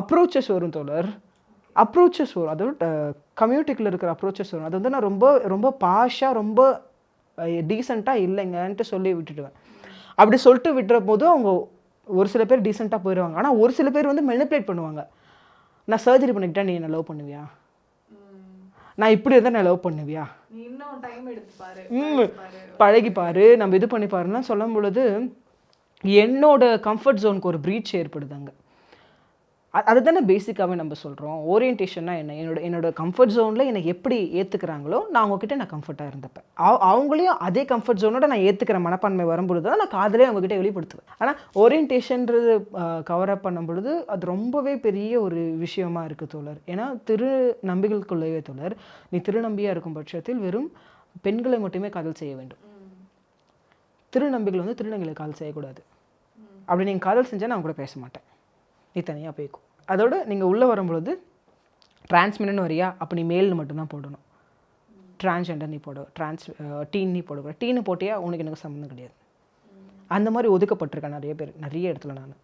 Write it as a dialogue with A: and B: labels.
A: Approaches வரும் தோழர். Approaches வரும் அதோட கம்யூனிட்டிக்குள்ள இருக்கிற அப்ரோச்சஸ் வரும் அது வந்து நான் ரொம்ப ரொம்ப பாஷாக ரொம்ப டீசெண்டாக இல்லைங்கன்ட்டு சொல்லி விட்டுடுவேன். அப்படி சொல்லிட்டு விட்டுற போது அவங்க ஒரு சில பேர் டீசெண்டாக போயிடுவாங்க ஆனால் ஒரு சில பேர் வந்து மெனிப்புலேட் பண்ணுவாங்க. நான் சர்ஜரி பண்ணிக்கிட்டா நீ என்ன லவ் பண்ணுவியா? நான் இப்படி இருந்தால் நான் லவ் பண்ணுவியா?
B: நீ இன்னும் டைம் எடுத்து பாரு
A: ம். பழகிப்பாரு. நம்ம இது பண்ணி பாருன்னா சொல்லும் பொழுது என்னோட கம்ஃபர்ட் ஜோனுக்கு ஒரு ப்ரீச் ஏற்படுது அங்கே. அதுதானே பேசிக்காகவே நம்ம சொல்கிறோம் ஓரியன்டேஷன்னா என்ன? என்னோட என்னோட கம்ஃபர்ட் ஜோனில் என்னை எப்படி ஏற்றுக்கிறாங்களோ நான் அவங்கக்கிட்ட நான் கம்ஃபர்ட்டாக இருந்தப்பேன். அவ- அவங்களையும் அதே கம்ஃபர்ட் ஜோனோட நான் ஏற்றுக்கிற மனப்பான்மை வரும்பொழுது தான் நான் காதலே அவங்ககிட்ட வெளிப்படுத்துவேன். ஆனால் ஓரியன்டேஷன்றது கவர் அப் பண்ணும் பொழுது அது ரொம்பவே பெரிய ஒரு விஷயமா இருக்குது தோழர். ஏன்னா திரு நம்பிகளுக்குள்ளேயே தோழர் நீ திருநம்பியாக இருக்கும் பட்சத்தில் வெறும் பெண்களை மட்டுமே காதல் செய்ய வேண்டும். திருநம்பிகள் வந்து திருநங்கைகளை காதல் செய்யக்கூடாது. அப்படி நீங்கள் காதல் செஞ்சால் நான் கூட பேச மாட்டேன். நீ தனியாக போய்க்கும் அதோடு நீங்கள் உள்ளே வரும்பொழுது டிரான்ஸ்மென்னு வரியா அப்போ நீ மேல்னு மட்டும்தான் போடணும். டிரான்ஸ்ஜெண்டர் நீ போட டிரான்ஸ் டீன் நீ போடக்கூடாது டீனு போட்டியா உனக்கு எனக்கு சம்மந்தம் கிடையாது. அந்த மாதிரி ஒதுக்கப்பட்டிருக்கேன் நிறைய பேர் நிறைய இடத்துல நான்.